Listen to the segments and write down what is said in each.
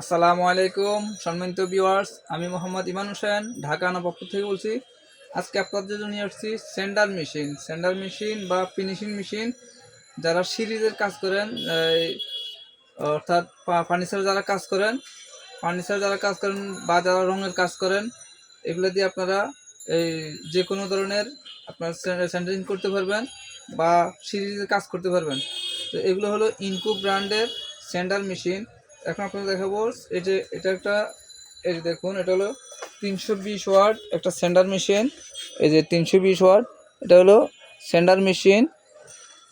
আসসালামু আলাইকুম, সম্মানিত ভিউয়ার্স আমি মোহাম্মদ ইমান হোসেন, ঢাকা নবাবপুর থেকে বলছি। আজকে আপনাদের জন্য আসছি সেন্ডার মেশিন সেন্ডার মেশিন বা ফিনিশিং মেশিন যারা সিরিজের কাজ করেন অর্থাৎ ফার্নিচার যারা কাজ করেন ফার্নিচার যারা কাজ করেন বা যারা রঙের কাজ করেন, এগুলো দিয়ে আপনারা এই যে কোনো ধরনের আপনার সেন্টারিং করতে পারবেন বা সিরিজের কাজ করতে পারবেন। তো এগুলো হলো ইনকু ব্র্যান্ডের সেন্ডার মেশিন এখন আপনাদের দেখাবো, এই যে এটা একটা, এই যে দেখুন, এটা হলো তিনশো বিশ ওয়াট একটা সেন্ডার মেশিন এই যে তিনশো বিশ ওয়াট, এটা হলো সেন্ডার মেশিন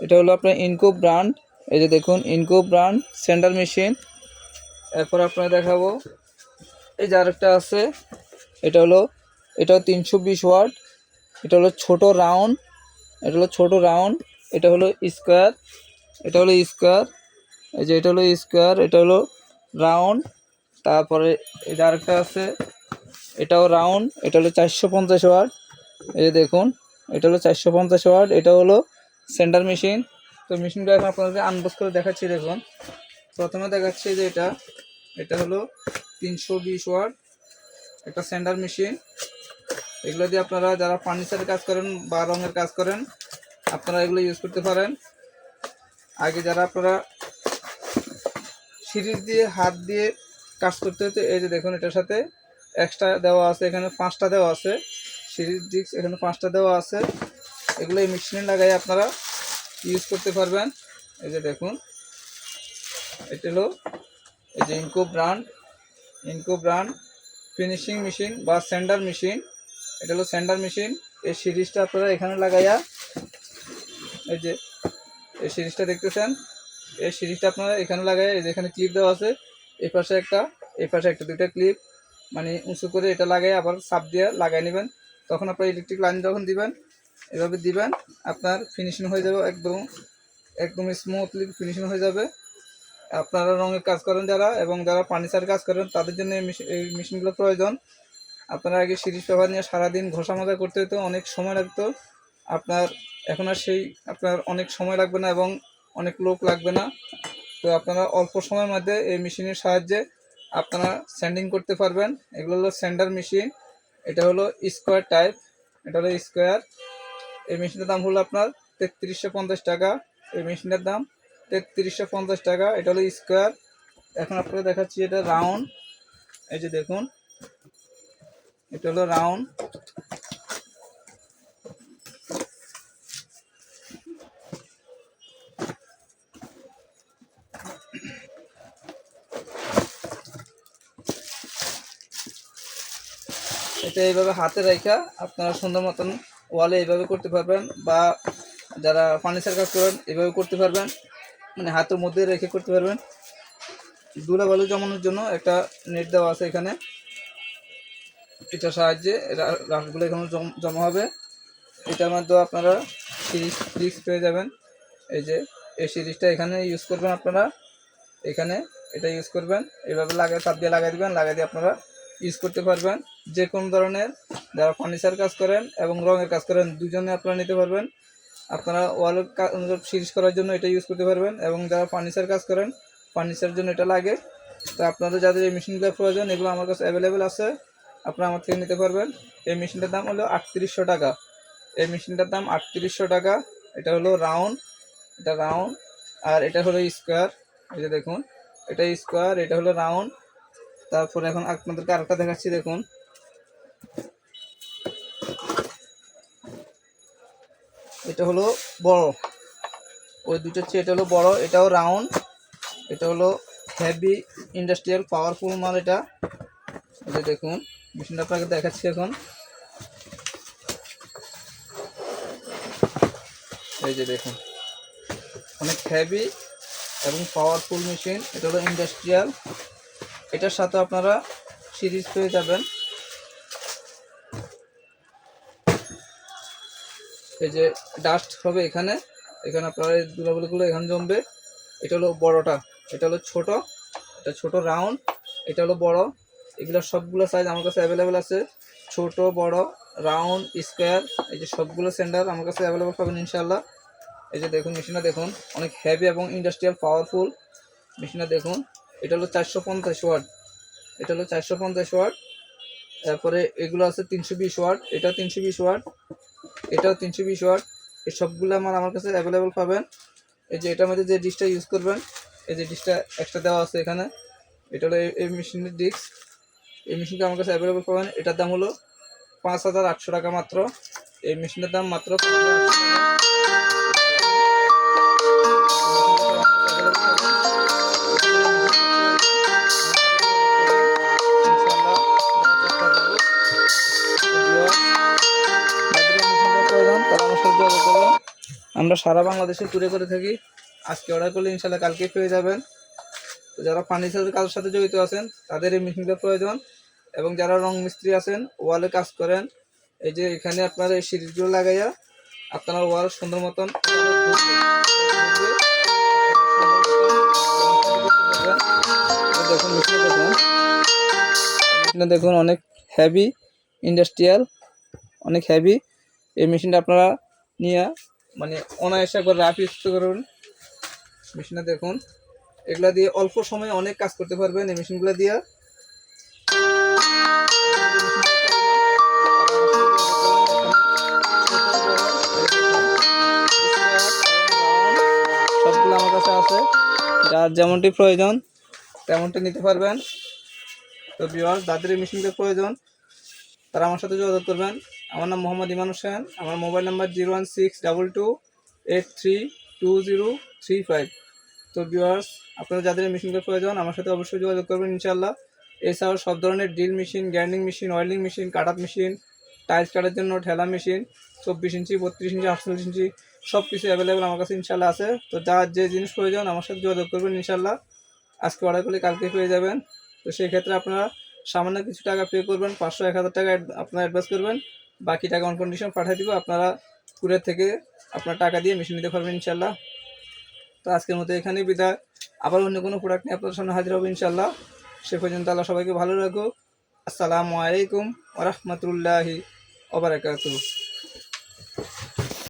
এটা হলো আপনার ইনকো ব্র্যান্ড এই যে দেখুন ইনকো ব্র্যান্ড সেন্ডার মেশিন এরপর আপনার দেখাবো, এই যে আরেকটা আছে, এটা হলো, এটাও তিনশো বিশ ওয়াট। এটা হলো ছোট রাউন্ড এটা হলো ছোট রাউন্ড এটা হলো স্কোয়ার এটা হলো স্কোয়ার এই যে এটা হলো স্কোয়ার এটা হলো রাউন্ড, তারপরে এটা আরেকটা আছে, এটাও রাউন্ড, এটা হলো চারশো পঞ্চাশ ওয়াট এই দেখুন, এটা হলো চারশো পঞ্চাশ ওয়াট এটা হলো সেন্টার মেশিন। তো মেশিনটা এখন আপনাদের আনবক্স করে দেখাচ্ছি, দেখুন। প্রথমে দেখাচ্ছি যে এটা এটা হলো তিনশো বিশ ওয়াট একটা সেন্টার মেশিন। এগুলো দিয়ে আপনারা যারা ফার্নিচারের কাজ করেন বা রঙের কাজ করেন, আপনারা এগুলো ইউজ করতে পারেন। আগে যারা আপনারা সিরিজ দিয়ে, হাত দিয়ে কাজ করতে হতো এই যে দেখুন এটার সাথে এক্সট্রা দেওয়া আছে, এখানে পাঁচটা দেওয়া আছে, সিরিজ ডিস্ক এখানে পাঁচটা দেওয়া আছে, এগুলো এই মেশিনে লাগাই আপনারা ইউজ করতে পারবেন। এই যে দেখুন, এটা হলো এই যে Inco brand Inco brand finishing machine বা স্যান্ডার মেশিন এটা হলো স্যান্ডার মেশিন এই সিরিজটা আপনারা এখানে লাগাইয়া, এই যে, এই সিরিজটা দেখতেছেন এই সিরিজটা আপনারা এখানে লাগাই এই যে এখানে ক্লিপ দেওয়া আছে, এই পাশে একটা, এই পাশে একটা দুইটা ক্লিপ মানে উঁচু করে এটা লাগাই আবার সাপ দিয়ে লাগাই নেবেন। তখন আপনার ইলেকট্রিক লাইন যখন দিবেন, এভাবে দিবেন, আপনার ফিনিশিং হয়ে যাবে একদম একদম স্মুথলি ফিনিশিং হয়ে যাবে। আপনারা রঙের কাজ করেন যারা এবং যারা ফার্নিচার কাজ করেন, তাদের জন্য এই মেশিনগুলো প্রয়োজন। আপনারা আগে সিরিজ পেপার নিয়ে সারাদিন ঘষা মাজা করতে হতো অনেক সময় লাগতো। আপনার, এখন আর সেই, আপনার অনেক সময় লাগবে না এবং অনেক লোক লাগবে না। তো আপনারা অল্প সময়ের মধ্যে এই মেশিনের সাহায্যে আপনারা স্যান্ডিং করতে পারবেন। এগুলো হলো স্যান্ডার মেশিন এটা হলো স্কোয়ার টাইপ এটা হলো স্কোয়ার এই মেশিনটার দাম হলো আপনার তেত্রিশশো পঞ্চাশ টাকা। এই মেশিনটার দাম তেত্রিশশো পঞ্চাশ টাকা। এটা হলো স্কোয়ার এখন আপনারা দেখাচ্ছি এটা রাউন্ড এই যে দেখুন। এটা হলো রাউন্ড এটা এইভাবে হাতে রেখা আপনারা সুন্দর মতন ওয়ালে এইভাবে করতে পারবেন বা যারা ফার্নিচার কাজ করেন, এইভাবে করতে পারবেন। মানে হাতের মধ্যে রেখে করতে পারবেন। দুলা বালু জমানোর জন্য একটা নেট দেওয়া আছে এখানে। এটার সাহায্যে রা- রাফগুলো এখানে জমা হবে। এটার মধ্যে আপনারা সিরিজ সিরিজ পেয়ে যাবেন। এই যে, এই সিরিজটা এখানে ইউজ করবেন আপনারা। এখানে এটা ইউজ করবেন। এইভাবে লাগাই তাপ দিয়ে লাগাই দেবেন। লাগাই দিয়ে আপনারা ইউজ করতে পারবেন। যে কোনো ধরনের যারা ফার্নিচার কাজ করেন এবং রঙের কাজ করেন, দুজনে আপনারা নিতে পারবেন। আপনারা ওয়াল সিরিজ করার জন্য এটা ইউজ করতে পারবেন এবং যারা ফার্নিচার কাজ করেন ফার্নিচারের জন্য এটা লাগে। তো আপনাদের যাদের এই মেশিনগুলো প্রয়োজন, এগুলো আমার কাছে অ্যাভেলেবেল আছে, আপনারা আমার থেকে নিতে পারবেন। এই মেশিনটার দাম হলো আটত্রিশশো টাকা। এই মেশিনটার দাম আটত্রিশশো টাকা। এটা হলো রাউন্ড এটা রাউন্ড আর এটা হলো স্কোয়ার এই যে দেখুন, এটা স্কোয়ার এটা হলো রাউন্ড তারপরে এখন আপনাদেরকে আরেকটা দেখাচ্ছি, দেখুন। এটা হলো বড়। ওই দুটোর চেয়ে এটা হলো বড়, এটাও রাউন্ড এটা হলো হেভি ইন্ডাস্ট্রিয়াল পাওয়ারফুল মাল এটা। যে দেখুন মেশিনটা আপনাকে দেখাচ্ছি এখন। এই যে দেখুন, অনেক হেভি এবং পাওয়ারফুল মেশিন এটা হলো ইন্ডাস্ট্রিয়াল এটার সাথে আপনারা সিরিজ পেয়ে যাবেন। এই যে ডাস্ট হবে এখানে এখানে আপনার এই ধুলাবালিগুলো এখানে জমবে। এটা হলো বড়টা, এটা হলো ছোট, এটা ছোট রাউন্ড এটা হলো বড়। এগুলো সবগুলো সাইজ আমার কাছে অ্যাভেলেবেল আছে। ছোট, বড় রাউন্ড স্কোয়ার এই যে সবগুলো সেন্টার আমার কাছে অ্যাভেলেবেল পাবেন ইনশাল্লাহ এই যে দেখুন, মেশিনটা দেখুন, অনেক হেভি এবং ইন্ডাস্ট্রিয়াল পাওয়ারফুল মেশিনটা দেখুন, এটা হলো চারশো পঞ্চাশ ওয়াট এটা হলো চারশো পঞ্চাশ ওয়াট তারপরে এগুলো আছে তিনশো বিশ ওয়াট এটা তিনশো বিশ ওয়াট এটাও তিনশো বিশ ওয়াট। এই সবগুলো আমার আমার কাছে অ্যাভেলেবেল পাবেন। এই যে এটার মধ্যে যে ডিশটা ইউজ করবেন, এই যে ডিশটা এক্সট্রা দেওয়া আছে এখানে, এটা হলো এই- মেশিনের ডিস্ক এই মেশিনটা আমার কাছে অ্যাভেলেবেল পাবেন। এটার দাম হলো পাঁচ হাজার আটশো টাকা মাত্র। এই মেশিনের দাম মাত্র আমরা সারা বাংলাদেশে ট্যুরে করে থাকি। আজকে অর্ডার করলে ইনশাল্লাহ কালকে পেয়ে যাবেন। তো যারা ফার্নিচারের কাজের সাথে জড়িত আছেন, তাদের এই মেশিনটা প্রয়োজন। এবং যারা রং মিস্ত্রি আছেন ওয়ালে কাজ করেন, এই যে এখানে আপনার এই সিরিজগুলো লাগাইয়া আপনারা ওয়াল সুন্দর মতন দেখুন দেখুন অনেক হেভি ইন্ডাস্ট্রিয়াল অনেক হেভি এই মেশিনটা আপনারা নিয়ে মানে অনায়াসে একবার রাফ ইউজ করুন। মেশিনে দেখুন। এগুলা দিয়ে অল্প সময়ে অনেক কাজ করতে পারবেন এই মেশিনগুলো দিয়ে। সবগুলো আমার কাছে আছে। যার যেমনটি প্রয়োজন, তেমনটি নিতে পারবেন। তো বিওয়ার যাদের এই মেশিনটা প্রয়োজন, তারা আমার সাথে যোগাযোগ করবেন। আমার নাম মোহাম্মদ ইমান হোসেন। আমার mobile number zero one six double two eight three two zero three five. তো ভিউয়ার্স আপনারা যাদের এই মেশিনটা প্রয়োজন, আমার সাথে অবশ্যই যোগাযোগ করবেন ইনশাল্লাহ এছাড়াও সব ধরনের drill machine grinding machine oiling machine cutter machine tiles কাটার জন্য ঠেলা মেশিন চব্বিশ ইঞ্চি বত্রিশ ইঞ্চি আটচল্লিশ ইঞ্চি সব কিছু অ্যাভেলেবেল আমার কাছে ইনশাল্লাহ আছে। তো যার যে জিনিস প্রয়োজন, আমার সাথে যোগাযোগ করবেন ইনশাল্লাহ আজকে অর্ডার করলে কালকে পেয়ে যাবেন। তো সেই ক্ষেত্রে আপনারা সামান্য কিছু টাকা পে করবেন, পাঁচশো, এক হাজার টাকা আপনারা অ্যাডভান্স করবেন। বাকি টাকা অন কন্ডিশন পাঠিয়ে দিব, আপনারা কুরিয়ার থেকে আপনার টাকা দিয়ে মেশিন নিতে পারবেন ইনশাল্লাহ তো আজকের মতো এখানে বিদায়। আবার অন্য কোনো প্রোডাক্ট নিয়ে আপনার সামনে হাজির হব ইনশাল্লাহ সে পর্যন্ত আল্লাহ সবাইকে ভালো রাখুক। আসসালামু আলাইকুম ওরহমতুল্লাহি ওবরাকাতুহ